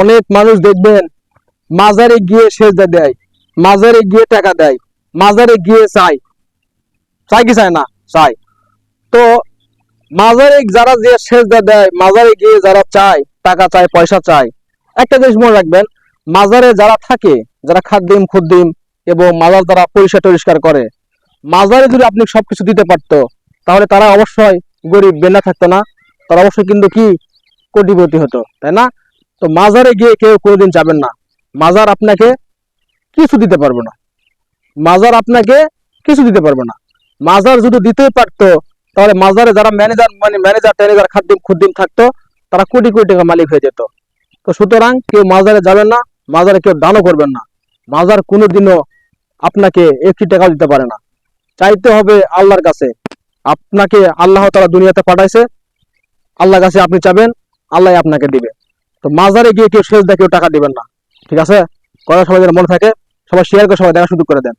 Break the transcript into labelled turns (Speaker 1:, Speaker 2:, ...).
Speaker 1: অনেক মানুষ দেখবেন মাজারে গিয়ে সেজদা দেয়, মাজারে গিয়ে টাকা দেয়, মাজারে গিয়ে চায়। চাই কি চায় না? চায়। তো মাজারে যারা যে সেজদা দেয়, মাজারে গিয়ে যারা চায়, টাকা চায়, পয়সা চায়, একটা জিনিস মনে রাখবেন, মাজারে যারা থাকে, যারা খাদ্দিম, খুদ্দিম এবং মাজার দ্বারা পরিষ্কার টরিষ্কার করে, মাজারে যদি আপনি সবকিছু দিতে পারতো, তাহলে তারা অবশ্যই গরিব বেনা থাকতো না, তারা অবশ্যই কিন্তু কি? কোটিপতি হতো, তাই না? তো মাজারে গিয়ে কেউ কোনোদিন যাবেন না। মাজার আপনাকে কিছু দিতে পারবে না। মাজার আপনাকে কিছু দিতে পারবে না। মাজার যদি দিতেই পারতো, তাহলে মাজারে যারা ম্যানেজার মানে ম্যানেজার ট্যানেজার খাদ্দিম, খুদ্দিম থাকতো, তারা কোটি কোটি টাকা মালিক হয়ে যেত। তো সুতরাং কেউ মাজারে যাবেন না, মাজারে কেউ দানও করবেন না। মাজার কোনোদিনও আপনাকে একটি টাকাও দিতে পারে না। চাইতে হবে আল্লাহর কাছে। আপনাকে আল্লাহ তারা দুনিয়াতে পাঠাইছে। আল্লাহর কাছে আপনি চাবেন, আল্লাহ আপনাকে দিবে। তো মাজারে গিয়ে কেউ শেষ কেউ টাকা দিবেন না। ঠিক আছে? কথা সবাই যেন মনে থাকে, সবাই শেয়ার করে সবাই দেখা শুরু করে দেন।